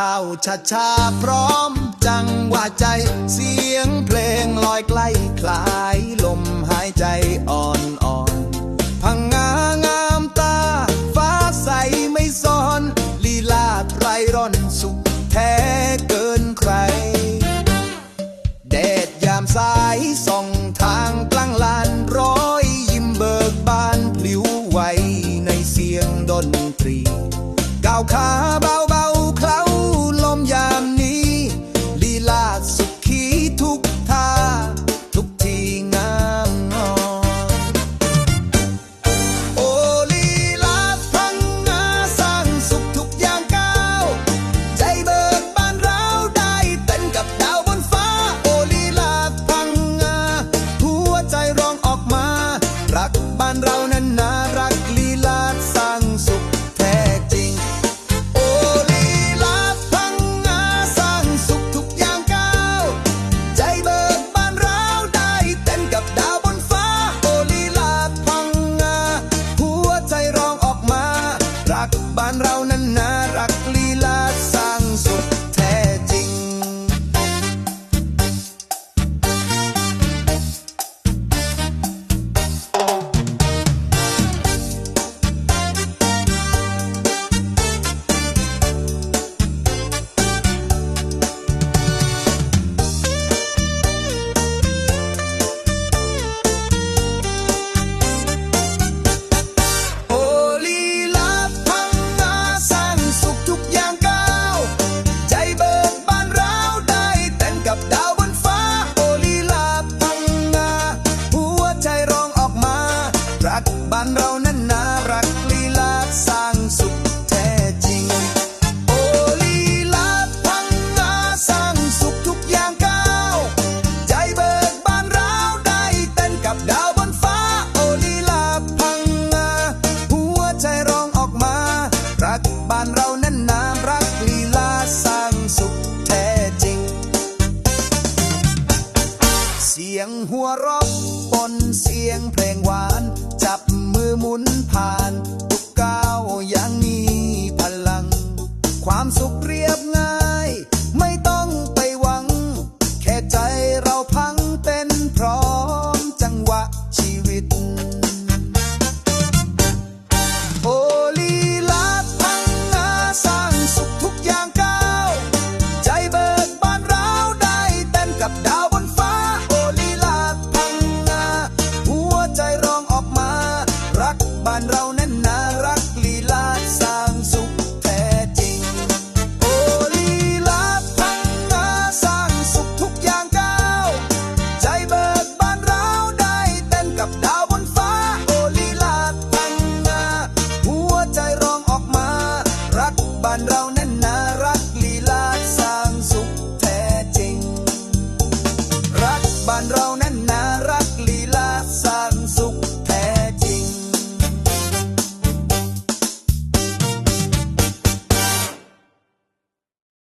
เท่าชาชาพร้อมจังหวะใจ เสียงเพลงลอยใกล้คลายลมหายใจอ่อนอ่อนพังงางามตา ฟ้าใสไม่ซ้อนลีลาไพรร่อนสุขแท้เกินใครแดดยามสายส่องทางกลางลานร้อยยิ้มเบิกบานพลิ้วไหวในเสียงดนตรีก้าวขาเบา capital. ยงหัวรอะปนเสียงเพลงหวาน จับมือหมุนผ่าน